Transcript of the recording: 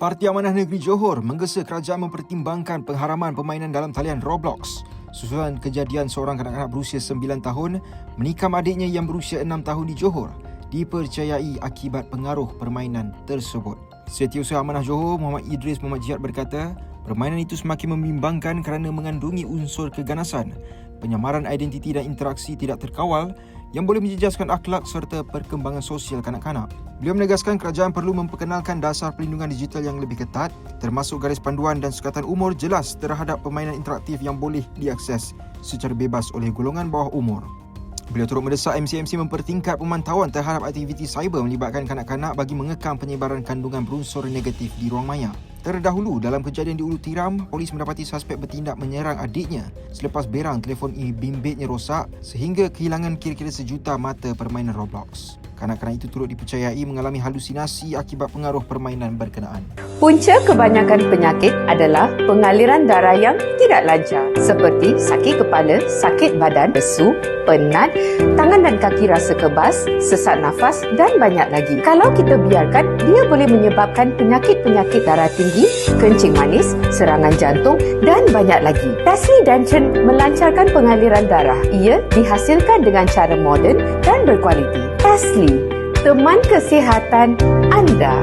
Parti Amanah Negeri Johor menggesa kerajaan mempertimbangkan pengharaman permainan dalam talian Roblox susulan kejadian seorang kanak-kanak berusia 9 tahun menikam adiknya yang berusia 6 tahun di Johor dipercayai akibat pengaruh permainan tersebut. Setiausaha Amanah Johor Muhammad Idris Muhammad Jihad berkata, permainan itu semakin membimbangkan kerana mengandungi unsur keganasan, penyamaran identiti dan interaksi tidak terkawal yang boleh menjejaskan akhlak serta perkembangan sosial kanak-kanak. Beliau menegaskan kerajaan perlu memperkenalkan dasar perlindungan digital yang lebih ketat termasuk garis panduan dan sukatan umur jelas terhadap permainan interaktif yang boleh diakses secara bebas oleh golongan bawah umur. Beliau turut mendesak MCMC mempertingkat pemantauan terhadap aktiviti cyber melibatkan kanak-kanak bagi mengekang penyebaran kandungan berunsur negatif di ruang maya. Terdahulu, dalam kejadian di Ulu Tiram, polis mendapati suspek bertindak menyerang adiknya selepas berang telefon bimbitnya rosak sehingga kehilangan kira-kira sejuta mata permainan Roblox. Kanak-kanak itu turut dipercayai mengalami halusinasi akibat pengaruh permainan berkenaan. Punca kebanyakan penyakit adalah pengaliran darah yang tidak lancar seperti sakit kepala, sakit badan, lesu, penat, tangan dan kaki rasa kebas, sesak nafas dan banyak lagi. Kalau kita biarkan, dia boleh menyebabkan penyakit-penyakit darah tinggi, kencing manis, serangan jantung dan banyak lagi. Tasli Danchen melancarkan pengaliran darah. Ia dihasilkan dengan cara moden dan berkualiti. Tasli, teman kesihatan anda.